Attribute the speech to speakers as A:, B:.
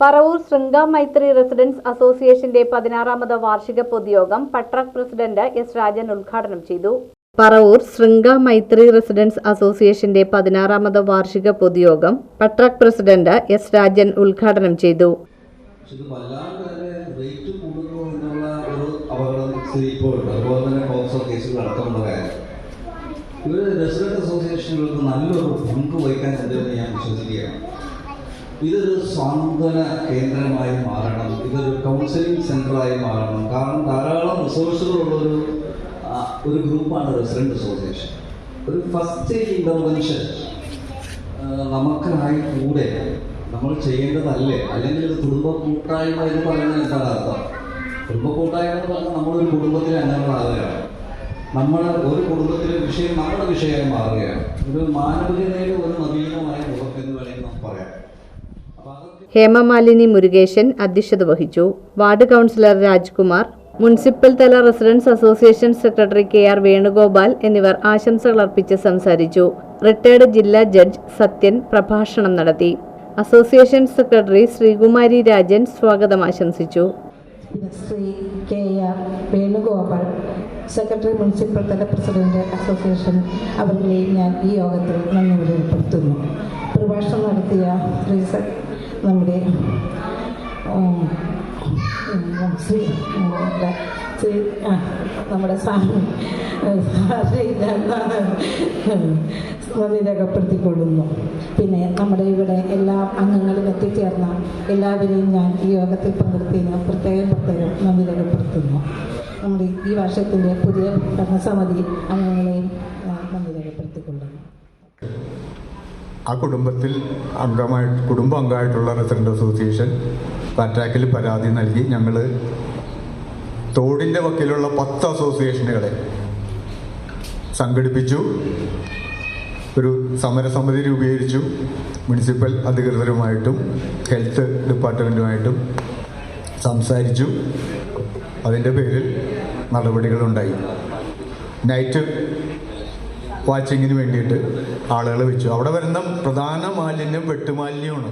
A: പറവൂർ ശൃംഗ മൈത്രി residence അസോസിയേഷന്റെ പതിനാറാമത് വാർഷിക പൊതുയോഗം പട്രാക് പ്രസിഡന്റ് എസ് രാജൻ ഉദ്ഘാടനം ചെയ്തു. പറവൂർ ശൃംഗ മൈത്രി റെസിഡൻസ് അസോസിയേഷന്റെ പതിനാറാമത് വാർഷിക പൊതുയോഗം പട്രാക് പ്രസിഡന്റ് എസ് രാജൻ ഉദ്ഘാടനം ചെയ്തു.
B: അസോസിയേഷനുകൾക്ക് നല്ലൊരു പങ്ക് വഹിക്കാൻ ഞാൻ വിശ്വസിക്കുകയാണ്. ഇതൊരു സാന്ത്വന കേന്ദ്രമായി മാറണം. ഇതൊരു കൗൺസിലിംഗ് സെന്ററായി മാറണം. കാരണം ധാരാളം റിസോഴ്സുകളുള്ളൊരു ഒരു ഗ്രൂപ്പാണ് റെസിഡന്റ് അസോസിയേഷൻ ഒരു ഫസ്റ്റ് ഇന്റർവെൻഷൻ നമുക്കായി കൂടെ നമ്മൾ ചെയ്യേണ്ടതല്ലേ? അല്ലെങ്കിൽ ഒരു കുടുംബ കൂട്ടായ്മ എന്ന് പറയുന്നത് എന്താണ് അർത്ഥം? കുടുംബ കൂട്ടായ്മ എന്ന് പറഞ്ഞാൽ നമ്മളൊരു കുടുംബത്തിലെ അംഗങ്ങളാകുകയാണ് നമ്മൾ ഒരു കുടുംബത്തിലെ വിഷയം നമ്മുടെ വിഷയമായി മാറുകയാണ്. ഒരു മാനവികതയുടെ ഒരു നവീനമായ
A: ഹേമമാലിനി മുരുകേശൻ അധ്യക്ഷത വഹിച്ചു. വാർഡ് കൗൺസിലർ രാജ്കുമാർ മുനിസിപ്പൽ തല residence association secretary K R Venugopal എന്നിവർ ആശംസകൾ അർപ്പിച്ച് സംസാരിച്ചു. റിട്ടയർഡ് ജില്ലാ ജഡ്ജ് സത്യൻ പ്രഭാഷണം നടത്തി. അസോസിയേഷൻ സെക്രട്ടറി ശ്രീകുമാരി രാജൻ സ്വാഗതം ആശംസിച്ചു.
C: Sree K R Venugopal secretary municipal തല പ്രസിഡന്റ് അസോസിയേഷൻ അവരുടെ ഞാൻ ഈ യോഗത്തിൽ നന്ദി രേഖപ്പെടുത്തുന്നു. പ്രഭാഷണം നടത്തിയ ശ്രീ നമ്മുടെ നമ്മുടെ നന്ദി രേഖപ്പെടുത്തിക്കൊള്ളുന്നു. പിന്നെ നമ്മുടെ ഇവിടെ എല്ലാ അംഗങ്ങളും എത്തിച്ചേർന്ന എല്ലാവരെയും ഞാൻ ഈ യോഗത്തിൽ പങ്കെടുത്തതിന് പ്രത്യേകം പ്രത്യേകം നന്ദി രേഖപ്പെടുത്തുന്നു. നമ്മുടെ ഈ വർഷത്തിന്റെ പുതിയ ഭരണസമിതി അംഗങ്ങളെയും ഞാൻ നന്ദി രേഖപ്പെടുത്തിക്കൊള്ളുന്നു
D: ആ കുടുംബത്തിൽ അംഗമായി കുടുംബ അംഗമായിട്ടുള്ള റെസിഡന്റ് അസോസിയേഷൻ പാറ്റാക്കിൽ പരാതി നൽകി. ഞങ്ങൾ തോടിന്റെ വക്കിലുള്ള പത്ത് അസോസിയേഷനുകളെ സംഘടിപ്പിച്ചു. ഒരു സമരസമിതി രൂപീകരിച്ചു. മുനിസിപ്പൽ അധികൃതരുമായിട്ടും ഹെൽത്ത് ഡിപ്പാർട്ട്മെന്റുമായിട്ടും സംസാരിച്ചു. അതിന്റെ പേരിൽ നടപടികളുണ്ടായി. നൈറ്റ് വാച്ചിങ്ങിന് വേണ്ടിയിട്ട് ആളുകൾ വെച്ചു. അവിടെ വരുന്ന പ്രധാന മാലിന്യം വെട്ടുമാലിന്യമാണ്.